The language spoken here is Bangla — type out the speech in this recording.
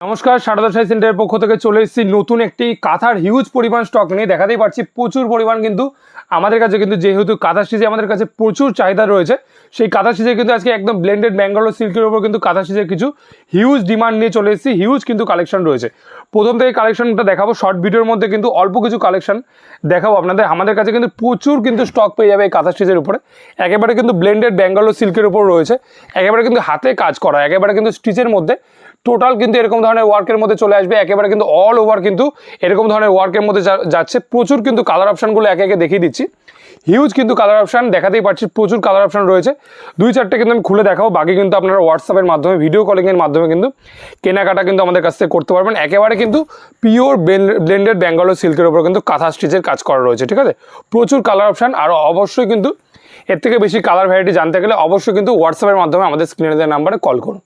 নমস্কার, সারদা সাই সেন্টারের পক্ষ থেকে চলে এসেছি নতুন একটি কাঁথার হিউজ পরিমাণ স্টক নিয়ে। দেখাতেই পারছি প্রচুর পরিমাণ কিন্তু আমাদের কাছে কিন্তু যেহেতু কাঁথা সিজে আমাদের কাছে প্রচুর চাহিদা রয়েছে সেই কাঁথা সিজে কিন্তু আজকে একদম ব্লেন্ডেড ব্যাঙ্গালোর সিল্কের উপর কিন্তু কাঁথা সিজের কিছু হিউজ ডিমান্ড নিয়ে চলে এসেছি। হিউজ কিন্তু কালেকশন রয়েছে। প্রথম থেকে কালেকশনটা দেখাবো। শর্ট ভিডিওর মধ্যে কিন্তু অল্প কিছু কালেকশন দেখাবো আপনাদের। আমাদের কাছে কিন্তু প্রচুর কিন্তু স্টক পেয়ে যাবে এই কাঁথা স্টিচের উপরে। একেবারে কিন্তু ব্লেন্ডেড ব্যাঙ্গালোর সিল্কের উপর রয়েছে। একেবারে কিন্তু হাতে কাজ করা, একেবারে কিন্তু স্টিচের মধ্যে। টোটাল কিন্তু এরকম ধরনের ওয়ার্কের মধ্যে চলে আসবে। একেবারে কিন্তু অল ওভার কিন্তু এরকম ধরনের ওয়ার্কের মধ্যে যাচ্ছে। প্রচুর কিন্তু কালার অপশানগুলো একে একে দেখিয়ে দিচ্ছি। হিউজ কিন্তু কালার অপশান দেখাতেই পারছি, প্রচুর কালার অপশান রয়েছে। দুই চারটে কিন্তু আমি খুলে দেখাবো, বাকি কিন্তু আপনারা হোয়াটসঅ্যাপের মাধ্যমে ভিডিও কলিংয়ের মাধ্যমে কিন্তু কেনাকাটা কিন্তু আমাদের কাছ থেকে করতে পারবেন। একেবারে কিন্তু পিওর ব্লেন্ডেড ব্যাঙ্গালোর সিল্কের উপর কিন্তু কাঁথা স্টিচের কাজ করা রয়েছে, ঠিক আছে? প্রচুর কালার অপশান আর অবশ্যই কিন্তু এর থেকে বেশি কালার ভ্যারাইটি জানতে গেলে অবশ্যই কিন্তু হোয়াটসঅ্যাপের মাধ্যমে আমাদের স্ক্রিনে নাম্বারে কল করুন।